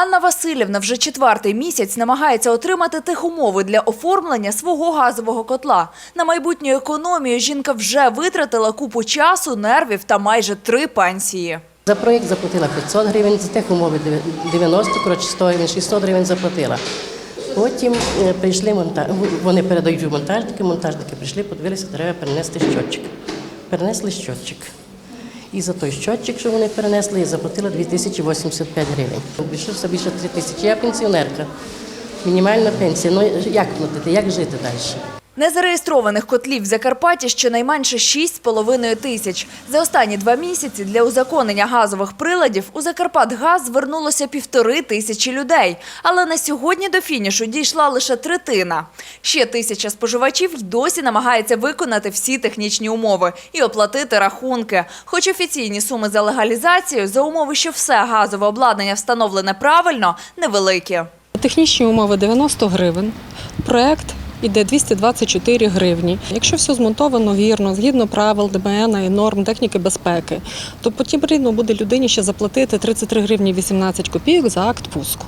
Анна Васильівна вже четвертий місяць намагається отримати техумови для оформлення свого газового котла. На майбутню економію жінка вже витратила купу часу, нервів та майже три пенсії. За проєкт заплатила 500 гривень, за тих умови 90, коротше 100 гривень, 600 гривень заплатила. Потім е, прийшли монта... вони передають монтажники, монтажники прийшли, подивилися, треба перенести щотчик. Перенесли щотчик. І за той щотчик, що вони перенесли, я заплатила 2085 гривень. Обійшовся більше 3 тисячі. Я пенсіонерка. Мінімальна пенсія. Ну як платити, як жити далі? Незареєстрованих котлів в Закарпатті щонайменше 6,5 тисяч. За останні два місяці для узаконення газових приладів у Закарпатгаз звернулося півтори тисячі людей. Але на сьогодні до фінішу дійшла лише третина. Ще тисяча споживачів й досі намагається виконати всі технічні умови і оплатити рахунки. Хоч офіційні суми за легалізацію, за умови, що все газове обладнання встановлене правильно, невеликі. Технічні умови 90 гривень. Проект іде 224 гривні. Якщо все змонтовано вірно, згідно правил ДБН і норм техніки безпеки, то потрібно буде людині ще заплатити 33 гривні 18 копійок за акт пуску.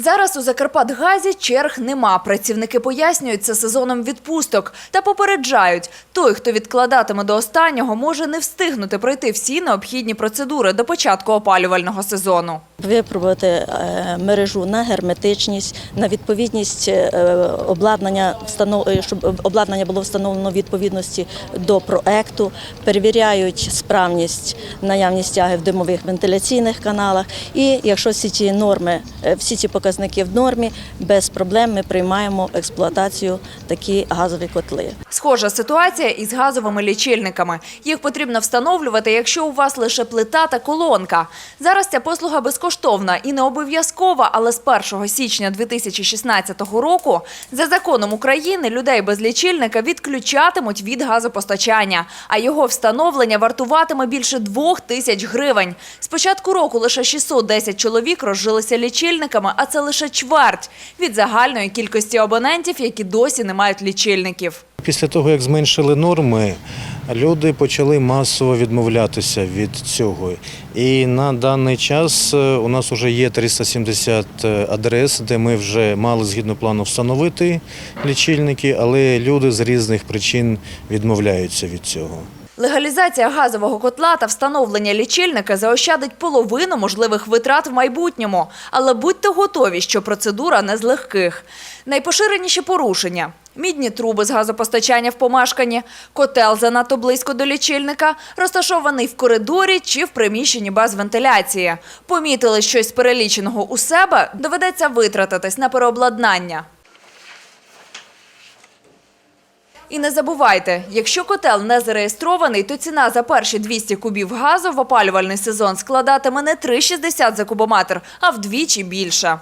Зараз у Закарпатгазі черг нема. Працівники пояснюють це сезоном відпусток та попереджають, той, хто відкладатиме до останнього, може не встигнути пройти всі необхідні процедури до початку опалювального сезону. Випробувати е, мережу на герметичність, на відповідність е, обладнання, е, щоб обладнання було встановлено відповідності до проекту, перевіряють справність, наявність тяги в димових вентиляційних каналах. І якщо всі ці норми, всі ці показники в нормі, без проблем ми приймаємо в експлуатацію такі газові котли. Схожа ситуація із газовими лічильниками. Їх потрібно встановлювати, якщо у вас лише плита та колонка. Зараз ця послуга безкоштовна і не обов'язкова, але з 1 січня 2016 року за законом України людей без лічильника відключатимуть від газопостачання, а його встановлення вартуватиме більше двох тисяч гривень. З початку року лише 610 чоловік розжилися лічильниками, а це лише чверть від загальної кількості абонентів, які досі не мають лічильників. Після того, як зменшили норми, люди почали масово відмовлятися від цього. І на даний час е, у нас вже є 370 адрес, де ми вже мали згідно плану встановити лічильники, але люди з різних причин відмовляються від цього. Легалізація газового котла та встановлення лічильника заощадить половину можливих витрат в майбутньому. Але будьте готові, що процедура не з легких. Найпоширеніші порушення – мідні труби з газопостачання в помешканні, котел занадто близько до лічильника, розташований в коридорі чи в приміщенні без вентиляції. Помітили щось переліченого у себе – доведеться витратитись на переобладнання. І не забувайте, якщо котел не зареєстрований, то ціна за перші 200 кубів газу в опалювальний сезон складатиме не 3,60 за кубометр, а вдвічі більше.